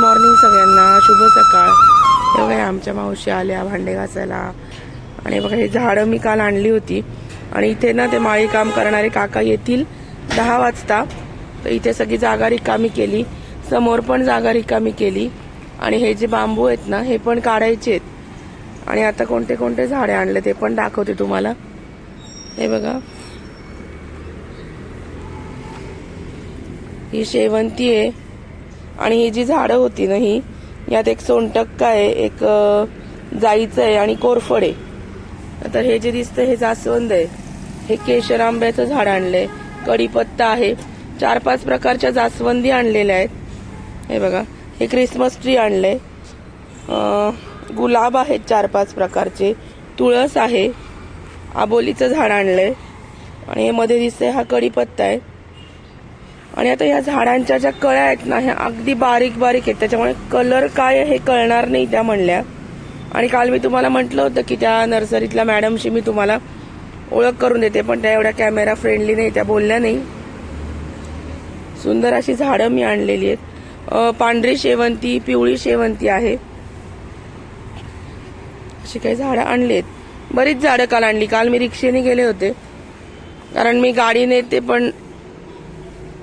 Morning सगळ्यांना. शुभ सकाळ. हे बघा आमच्या मावशी आल्या भांडे घासायला. आणि बघा हे झाडं मी काल आणली होती. आणि इथे ना ते माळी काम करणारे काका येतील दहा वाजता. तर इथे सगळी जागा रिकामी केली. समोर पण जागा रिकामी केली. आणि हे जे बांबू आहेत ना हे पण काढायचे आहेत. आणि आता कोणते कोणते झाडे आणले ते पण दाखवते तुम्हाला. हे बघा. ही शेवंती आहे. आणि ही जी झाडं होती ना ही यात एक सोनटक्का आहे एक जाईचं आहे आणि कोरफड आहे. तर हे जे दिसतं हे जास्वंद आहे. हे केशर आंब्याचं झाड आणलंय. कढीपत्ता आहे. चार पाच प्रकारच्या जास्वंदी आणलेल्या आहेत. हे बघा हे क्रिसमस ट्री आणलंय. गुलाब आहेत चार पाच प्रकारचे. तुळस आहे. आबोलीचं झाड आणलंय. आणि हे मध्ये दिसतंय हा कढीपत्ता आहे. आणि आता या झाडांच्या ज्या कळ्या आहेत ना ह्या अगदी बारीक बारीक आहेत. त्याच्यामुळे कलर काय हे कळणार नाही त्या म्हणल्या. आणि काल मी तुम्हाला म्हटलं होतं की त्या नर्सरीतल्या मॅडमशी मी तुम्हाला ओळख करून देते पण त्या एवढ्या कॅमेरा फ्रेंडली नाही त्या बोलल्या नाही. सुंदर अशी झाडं मी आणलेली आहेत. पांढरी शेवंती पिवळी शेवंती आहे. अशी काही झाडं आणली आहेत. बरीच झाडं काल आणली. काल मी रिक्षेने गेले होते. कारण मी गाडीने येते पण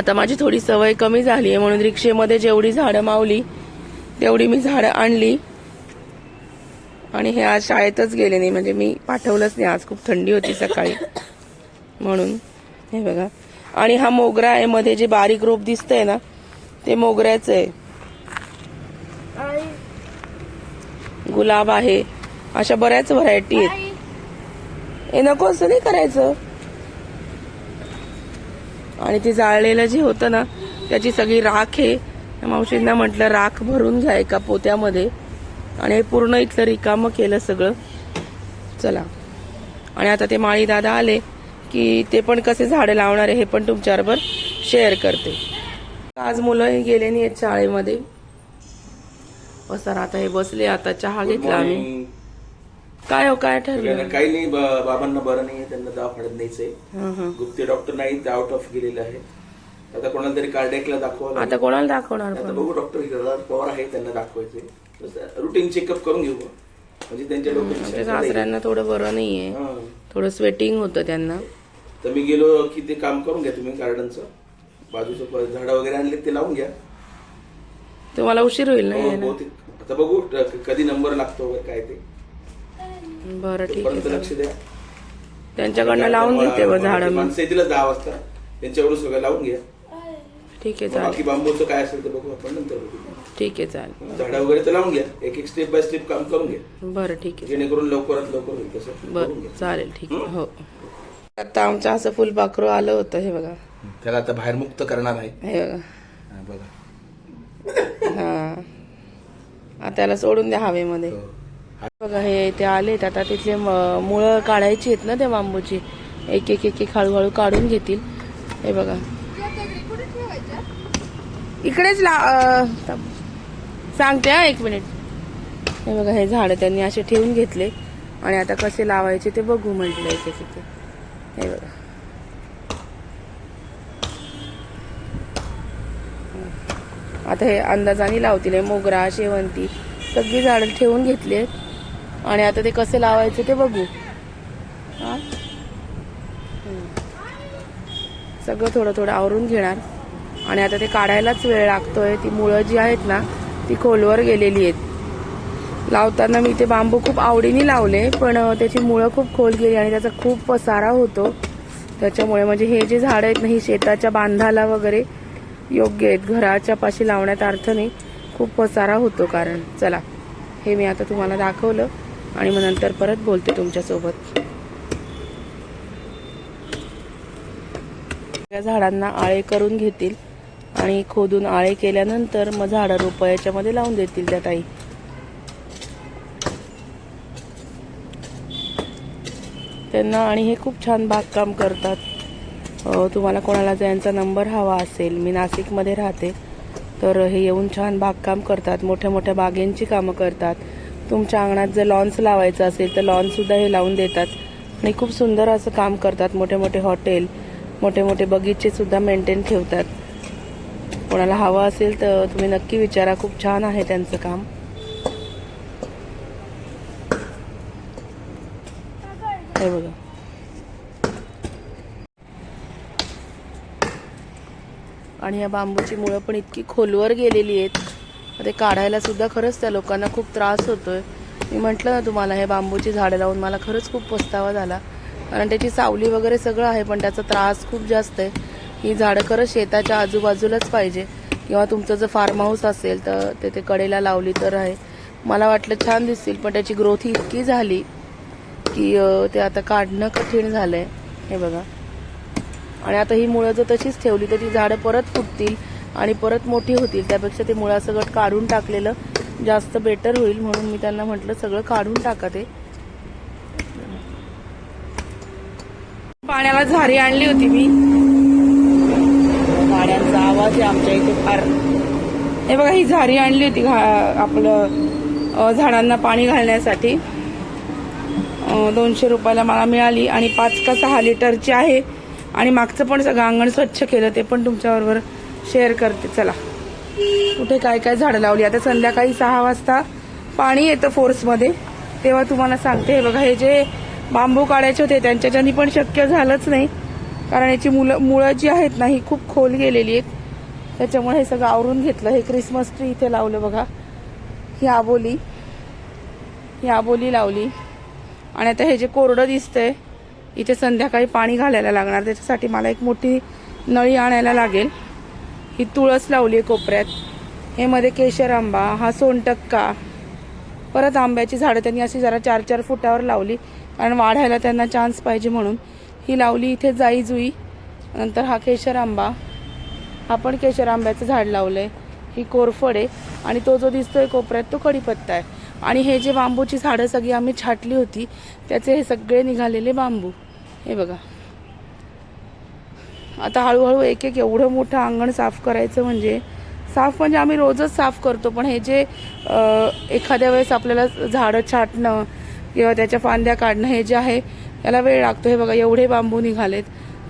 आता माझी थोडी सवय कमी झाली आहे म्हणून रिक्षेमध्ये जेवढी झाडं मावली तेवढी मी झाडं आणली. आणि हे आज शाळेतच गेले नाही म्हणजे मी पाठवलंच नाही. आज खूप थंडी होती सकाळी. म्हणून हे बघा. आणि हा मोगरा आहे मध्ये जे बारीक रोप दिसतंय ना ते मोगऱ्याचं आहे. गुलाब आहे. अशा बऱ्याच व्हरायटी आहेत. हे नको असं नाही करायचं. आणि ते जाळलेलं जे होतं ना त्याची सगळी राख आहे. मावशींना म्हटलं राख भरून घ्या एका पोत्यामध्ये. आणि हे पूर्ण इथलं रिकामं केलं सगळं. चला. आणि आता ते माळी दादा आले की ते पण कसे झाडं लावणार आहे हे पण तुमच्याबरोबर शेअर करते. आज मुलं गेले नाही आहेत शाळेमध्ये बसा आता हे बसले आता चहा घेतला आम्ही. काय हो काय ठरलं? सगळ्यांना काही नाही बा- बाबांना बरं नाही त्यांना दवाखान्यात न्यायचंय. हं, हं. गुप्ते डॉक्टर नाही ते आउट ऑफ गेलेले आहे आता कोणाला तरी कार्डियकला दाखवा आता कोणाला दाखवणार आता पण? बघू डॉक्टर हिरालाल पवार आहे त्यांना दाखवायचे रुटीन चेकअप करून घेऊ. म्हणजे त्यांच्या आमच्या डोक्यात सासऱ्यांना थोडं बरं नाहीये. थोडं स्वेटिंग होतं त्यांना. तर मी गेलो की ते काम करून घ्या तुम्ही गार्डनचं बाजूचं प- झाडं वगैरे आणले ते लावून घ्या. तुम्हाला उशीर होईल ना हो, यायला? बहुतेक- आता बघू कधी नंबर लागतो वगैरे काय ते. बरं ठीक आहे लक्ष. द्या. त्यांच्याकडनं लावून घेते बघ झाडं मी माणसं येतीलच दहा वाजता. त्यांच्याकडून सगळं लावून घ्या. ठीक आहे चालेल. बांबूचं काय असेल तर बघू आपण नंतर. बघू ठीक आहे चालेल. झाडं वगैरे तर लावून घ्या. एक एक स्टेप बाय स्टेप काम करून घ्या. बरं ठीक आहे. जेणेकरून लवकरात लवकर होईल तसं. करून बरं घ्या. चालेल ठीक आहे. हो? आता आमचं असं फुलपाखरू आलं होतं हे बघा. त्याला आता बाहेर मुक्त करणार आहे. हे बघा. हा, बघा. हा. आता त्याला सोडून द्या हवेमध्ये. हो. बघा हे ते आलेत. आता तिथले म- मुळं काढायची आहेत ना त्या बांबूची. एक एक एक एक हळूहळू काढून घेतील. हे बघा. इकडेच ला सांगते हा एक मिनिट. हे बघा हे झाडं त्यांनी असे ठेवून घेतले. आणि आता कसे लावायचे ते बघू म्हटलं एक एक एक. हे बघा. आता हे अंदाजाने लावतील. मोगरा शेवंती सगळी झाडं ठेवून घेतली आहेत. आणि आता ते कसे लावायचे ते बघू. सगळं थोडं थोडं आवरून घेणार. आणि आता ते काढायलाच वेळ लागतोय. ती मुळं जी आहेत ना ती खोलवर गेलेली आहेत. लावताना मी ते बांबू खूप आवडीने लावले पण त्याची मुळं खूप खोल गेली आणि त्याचा खूप पसारा होतो. त्याच्यामुळे म्हणजे हे जे झाड आहेत ना ही शेताच्या बांधाला वगैरे योग्य आहेत. घराच्या पाशी लावण्यात अर्थ नाही. खूप पसारा होतो कारण. चला हे मी आता तुम्हाला दाखवलं. आणि मग नंतर परत बोलते तुमच्यासोबत. या झाडांना आळे करून घेतील आणि खोदून आळे केल्यानंतर मग झाडं रोपं याच्यामध्ये लावून देतील त्या ताई. त्यांना आणि हे खूप छान बागकाम करतात. तुम्हाला कोणाला ज्यांचा नंबर हवा असेल मी नाशिकमध्ये राहते. तर हे येऊन छान बागकाम करतात मोठ्या मोठ्या बागेंची कामं करतात. तुमच्या अंगणात जर लॉन्स लावायचं असेल तर लॉनसुद्धा हे लावून देतात. आणि खूप सुंदर असं काम करतात मोठे मोठे हॉटेल मोठे मोठे बगीचे सुद्धा मेंटेन ठेवतात. कोणाला हवं असेल तर तुम्ही नक्की विचारा खूप छान आहे त्यांचं काम. हे बघा. आणि या बांबूची मुळं पण इतकी खोलवर गेलेली आहेत. ते काढायला सुद्धा खरंच त्या लोकांना खूप त्रास होतोय. मी म्हटलं ना तुम्हाला हे बांबूची झाडं लावून मला खरंच खूप पस्तावा झाला. कारण त्याची सावली वगैरे सगळं आहे पण त्याचा त्रास खूप जास्त आहे. ही झाडं खरंच शेताच्या आजूबाजूलाच पाहिजे. किंवा तुमचं जर फार्म हाऊस असेल तर ते ते कडेला लावली तर आहे. मला वाटलं छान दिसतील पण त्याची ग्रोथ इतकी झाली की ते आता काढणं कठीण झालं आहे हे बघा. आणि आता ही मुळं जर तशीच ठेवली तर ती झाडं परत फुटतील. आणि परत मोठी होतील. त्यापेक्षा ते मुळासकट काढून टाकलेलं जास्त बेटर होईल म्हणून मी त्यांना म्हटलं सगळं काढून टाका ते. पाण्याला झारी आणली होती मी. गाड्यांचा आवाज आहे आमच्या इथे फार. हे बघा ही झारी आणली होती घा- आपलं झाडांना पाणी घालण्यासाठी. दोनशे रुपयाला मला मिळाली आणि पाच का सहा लिटरची आहे. आणि मागचं पण सगळं अंगण स्वच्छ केलं ते पण तुमच्याबरोबर शेअर करते चला. कुठे काय काय झाडं लावली? आता संध्याकाळी सहा वाजता पाणी येतं फोर्समध्ये. तेव्हा तुम्हाला सांगते हे बघा हे जे बांबू काढायचे होते त्यांच्याच्यानी पण शक्य झालंच नाही. कारण याची मुलं मुळं जी आहेत ना ही खूप खोल गेलेली आहेत. त्याच्यामुळे हे सगळं आवरून घेतलं. हे क्रिसमस ट्री इथे लावलं बघा. ही आबोली. ही आबोली लावली. आणि आता हे जे कोरडं दिसतंय इथे संध्याकाळी पाणी घालायला लागणार. त्याच्यासाठी मला एक मोठी नळी आणायला लागेल. ही तुळस लावली आहे कोपऱ्यात. हे मध्ये केशर आंबा हा सोनटक्का परत आंब्याची झाडं त्यांनी अशी जरा चार चार फुटावर लावली. कारण वाढायला त्यांना चान्स पाहिजे म्हणून. ही लावली इथे जाई जुई नंतर हा केशर आंबा. हा पण केशर आंब्याचं झाड लावलंय. ही कोरफड आहे आणि तो जो दिसतोय कोपऱ्यात तो कडीपत्ता आहे. आणि हे जे बांबूची झाडं सगळी आम्ही छाटली होती त्याचे हे सगळे निघालेले बांबू. हे बघा. आता हळूहळू एक एक एवढं मोठं अंगण साफ करायचं म्हणजे साफ म्हणजे आम्ही रोजच साफ करतो पण हे जे एखाद्या वेळेस आपल्याला झाडं छाटणं किंवा त्याच्या फांद्या काढणं हे जे आहे याला वेळ लागतो. हे बघा एवढे बांबू निघालेत.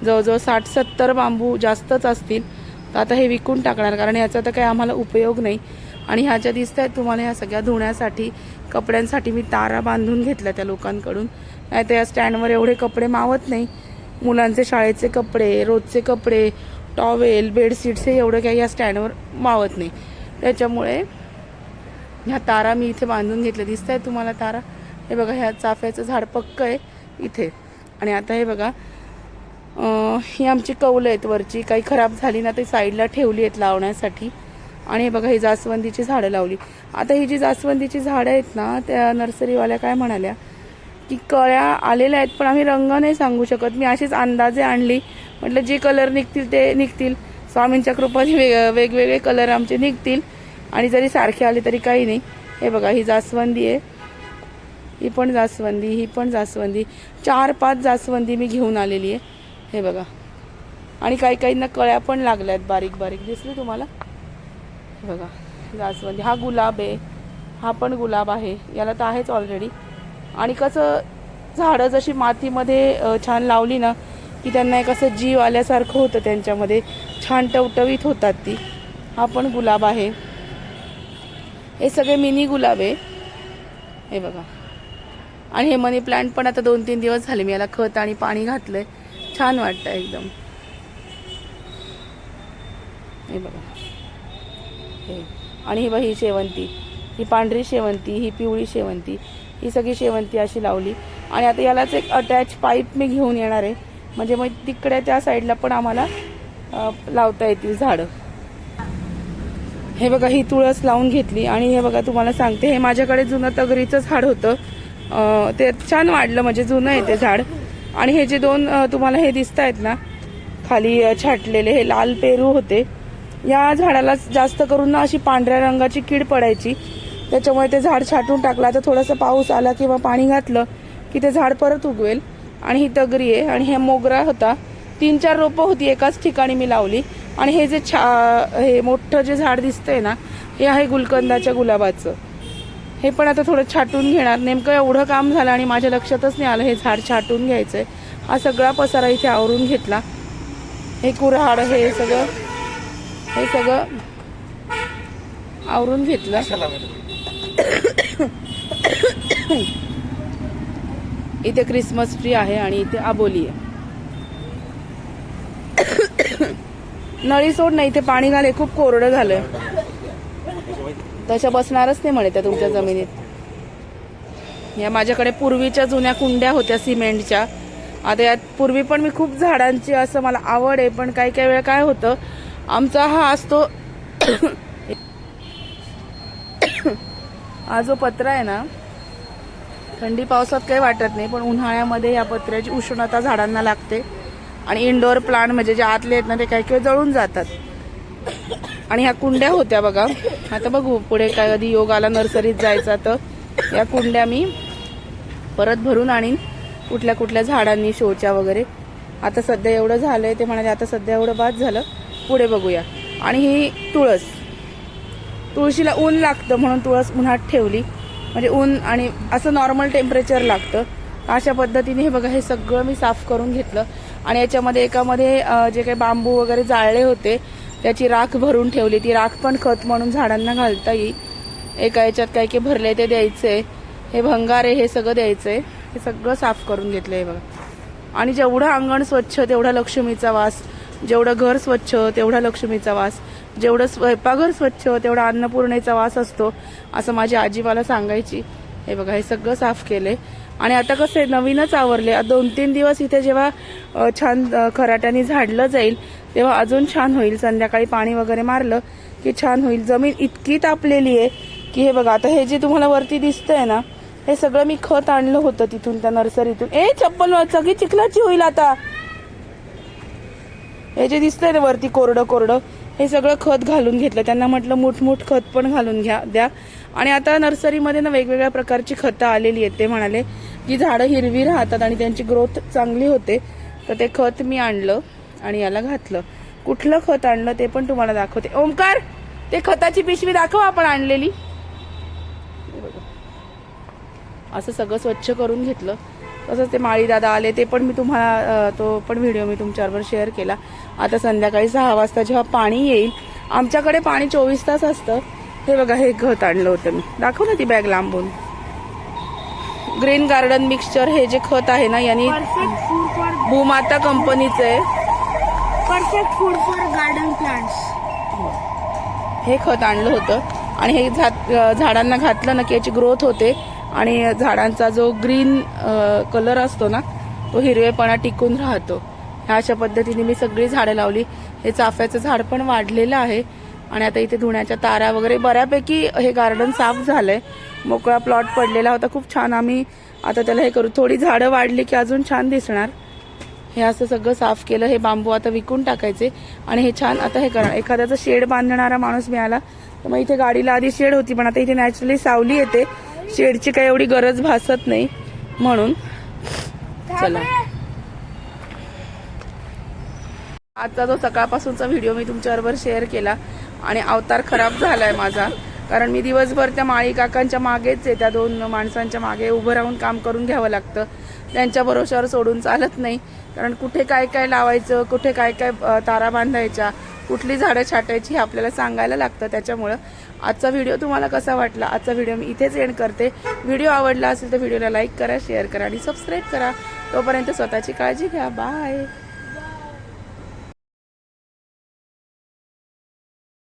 जवळजवळ साठ सत्तर बांबू जास्तच असतील. तर आता हे विकून टाकणार कारण याचा तर काही आम्हाला उपयोग नाही. आणि ह्या ज्या दिसत आहेत तुम्हाला ह्या सगळ्या धुण्यासाठी कपड्यांसाठी मी तारा बांधून घेतल्या त्या लोकांकडून. नाही तर या स्टँडवर एवढे कपडे मावत नाही. मुलांचे शाळेचे कपडे रोजचे कपडे टॉवेल बेडशीट्स हे एवढं काही या स्टँडवर मावत नाही. त्याच्यामुळे ह्या तारा मी इथे बांधून घेतल्या. दिसत आहे तुम्हाला तारा? हे बघा ह्या चाफ्याचं झाड पक्क आहे इथे. आणि आता हे बघा ही आमची कौलं आहेत वरची. काही खराब झाली ना ते साईडला ठेवली आहेत लावण्यासाठी. आणि हे बघा ही जास्वंदीची झाडं लावली. आता ही जी जास्वंदीची झाडं आहेत ना त्या नर्सरीवाल्या काय म्हणाल्या? की कळ्या आलेल्या आहेत पण आम्ही रंग नाही सांगू शकत. मी अशीच अंदाजे आणली. म्हटलं जे कलर निघतील ते निघतील. स्वामींच्या कृपाने वेग वेगवेगळे कलर आमचे निघतील. आणि जरी सारखे आले तरी काही नाही. हे बघा ही जास्वंदी आहे. ही पण जास्वंदी ही पण जास्वंदी. चार पाच जास्वंदी मी घेऊन आलेली आहे. हे बघा. आणि काही काहींना कळ्या पण लागल्या आहेत बारीक बारीक. दिसली तुम्हाला? हे बघा जास्वंदी. हा गुलाब आहे. हा पण गुलाब आहे. याला तर आहेच ऑलरेडी आणि कसं झाडं जशी मातीमध्ये छान लावली ना की त्यांना एक असं जीव आल्यासारखं होतं त्यांच्यामध्ये. छान टवटवीत होतात ती. हा पण गुलाब आहे. हे सगळे मिनी गुलाब आहे. हे बघा. आणि हे मनी प्लांट पण आता दोन तीन दिवस झाले. मी याला खत आणि पाणी घातलंय. छान वाटतं एकदम. हे बघा. हे. आणि ही बघा ही शेवंती. ही पांढरी शेवंती ही पिवळी शेवंती. ही सगळी शेवंती अशी लावली. आणि आता यालाच एक अटॅच पाईप मी घेऊन येणार आहे. म्हणजे मग तिकडे त्या साईडला पण आम्हाला लावता येतील झाडं. हे बघा ही तुळस लावून घेतली. आणि हे बघा तुम्हाला सांगते हे माझ्याकडे जुनं तगरीचं झाड होतं. ते छान वाढलं म्हणजे जुनं आहे ते झाड. आणि हे जे दोन तुम्हाला हे दिसत आहेत ना खाली छाटलेले हे लाल पेरू होते. या झाडाला जास्त करून ना अशी पांढऱ्या रंगाची कीड पडायची. त्याच्यामुळे ते झाड छाटून टाकलं. आता थोडासा पाऊस आला किंवा पाणी घातलं की ते झाड परत उगवेल. आणि ही तगरी आहे आणि हे मोगरा होता. तीन चार रोपं होती एकाच ठिकाणी मी लावली. आणि हे जे छा हे मोठं जे झाड दिसतंय ना हे आहे गुलकंदाच्या गुलाबाचं. हे पण आता थोडं छाटून घेणार. नेमकं एवढं काम झालं आणि माझ्या लक्षातच नाही आलं हे झाड छाटून घ्यायचंय. हा सगळा पसारा इथे आवरून घेतला. हे कुऱ्हाड हे सगळं हे सगळं आवरून घेतलं. इथे क्रिसमस ट्री आहे आणि इथे आबोली आहे. नळी सोड नाही इथे पाणी घाले खूप कोरडं झालंय. तशा बसणारच नाही म्हणे त्या तुमच्या जमिनीत. या माझ्याकडे पूर्वीच्या जुन्या कुंड्या होत्या सिमेंटच्या. आता यात पूर्वी पण मी खूप झाडांची असं मला आवड आहे पण काही काही वेळा काय होतं आमचा हा असतो हा जो पत्रा आहे ना थंडी पावसात काही वाटत नाही पण उन्हाळ्यामध्ये या पत्र्याची उष्णता झाडांना लागते. आणि इनडोअर प्लांट म्हणजे जे आतले आहेत ना ते काही काही जळून जातात. आणि ह्या कुंड्या होत्या बघा. आता बघू पुढे काय कधी योग आला नर्सरीत जायचा तर या कुंड्या मी परत भरून आणीन कुठल्या कुठल्या झाडांनी शोच्या वगैरे. आता सध्या एवढं झालंय ते म्हणाले आता सध्या एवढं बाद झालं. पुढे बघूया. आणि ही तुळस. तुळशीला ऊन लागतं म्हणून तुळस उन्हात ठेवली. म्हणजे ऊन आणि असं नॉर्मल टेम्परेचर लागतं. अशा पद्धतीने हे बघा हे सगळं मी साफ करून घेतलं. आणि याच्यामध्ये एकामध्ये जे काही बांबू वगैरे जाळले होते त्याची राख भरून ठेवली. ती राख पण खत म्हणून झाडांना घालता येईल. एका याच्यात काय काही भरले ते द्यायचे. हे भंगारे हे सगळं द्यायचंय हे सगळं साफ करून घेतलंय हे बघा. आणि जेवढं अंगण स्वच्छ तेवढा लक्ष्मीचा वास. जेवढं घर स्वच्छ तेवढा लक्ष्मीचा वास. जेवढं स्वयंपाकघर स्वच्छ तेवढा अन्नपूर्णेचा वास असतो असं माझी आजी मला सांगायची. हे बघा हे सगळं साफ केले आणि आता कसं आहे नवीनच आवरले दोन तीन दिवस इथे जेव्हा छान खराट्याने झाडलं जाईल तेव्हा अजून छान होईल. संध्याकाळी पाणी वगैरे मारलं की छान होईल. जमीन इतकी तापलेली आहे की हे बघा आता हे जे तुम्हाला वरती दिसतंय ना हे सगळं मी खत आणलं होतं तिथून त्या नर्सरीतून. ए चप्पल सगळी चिखलाची होईल आता. हे जे दिसतंय ना वरती कोरडं कोरडं हे सगळं खत घालून घेतलं. त्यांना म्हटलं मुठमुठ खत पण घालून घ्या द्या. आणि आता नर्सरीमध्ये ना वेगवेगळ्या प्रकारची खतं आलेली आहेत ते म्हणाले की झाडं हिरवी राहतात आणि त्यांची ग्रोथ चांगली होते तर ते खत मी आणलं आणि याला घातलं. कुठलं खत आणलं ते पण तुम्हाला दाखवते. ओमकार ते खताची पिशवी दाखव आपण आणलेली. असं सगळं स्वच्छ करून घेतलं. तसंच ते माळी दादा आले ते पण मी तुम्हाला तो पण व्हिडिओ मी तुमच्याबरोबर शेअर केला. आता संध्याकाळी सहा वाजता जेव्हा पाणी येईल आमच्याकडे पाणी चोवीस तास असतं. हे बघा हे खत आणलं होतं मी. दाखव ना ती बॅग लांबून. ग्रीन गार्डन मिक्सचर हे जे खत आहे ना यांनी भूमाता कंपनीचं. आहे perfect food for garden plants हे खत आणलं होतं. आणि हे झाडांना घातलं ना की याची ग्रोथ होते. आणि झाडांचा जो ग्रीन कलर असतो ना तो हिरवेपणा टिकून राहतो. ह्या अशा पद्धतीने मी सगळी झाडं लावली. हे चाफ्याचं झाड पण वाढलेलं आहे. आणि आता इथे धुण्याच्या तारा वगैरे बऱ्यापैकी हे गार्डन साफ झालंय. मोकळा प्लॉट पडलेला होता. खूप छान आम्ही आता त्याला हे करू. थोडी झाडं वाढली की अजून छान दिसणार. हे असं सगळं साफ केलं. हे बांबू आता विकून टाकायचे. आणि हे छान आता हे करा. एखाद्याचा शेड बांधणारा माणूस मिळाला. तर मग इथे गाडीला आधी शेड होती पण आता इथे नॅचरली सावली येते. शेडची काही एवढी गरज भासत नाही. म्हणून चला. आजचा जो सकाळपासूनचा व्हिडिओ मी तुमच्याबरोबर शेअर केला आणि अवतार खराब झालाय माझा. कारण मी दिवसभर त्या माळी काकांच्या मागेच आहे. त्या दोन माणसांच्या मागे उभं राहून काम करून घ्यावं लागतं. त्यांच्या भरोश्यावर सोडून चालत नाही. कारण कुठे काय काय लावायचं कुठे काय काय तारा बांधायच्या कुठली झाडं छाटायची हे आपल्याला सांगायला लागतं. त्याच्यामुळं आजचा व्हिडिओ तुम्हाला कसा वाटला? आजचा व्हिडिओ मी इथेच एंड करते. व्हिडिओ आवडला असेल तर व्हिडिओला लाईक करा शेअर करा आणि सबस्क्राईब करा. तोपर्यंत स्वतःची काळजी घ्या. बाय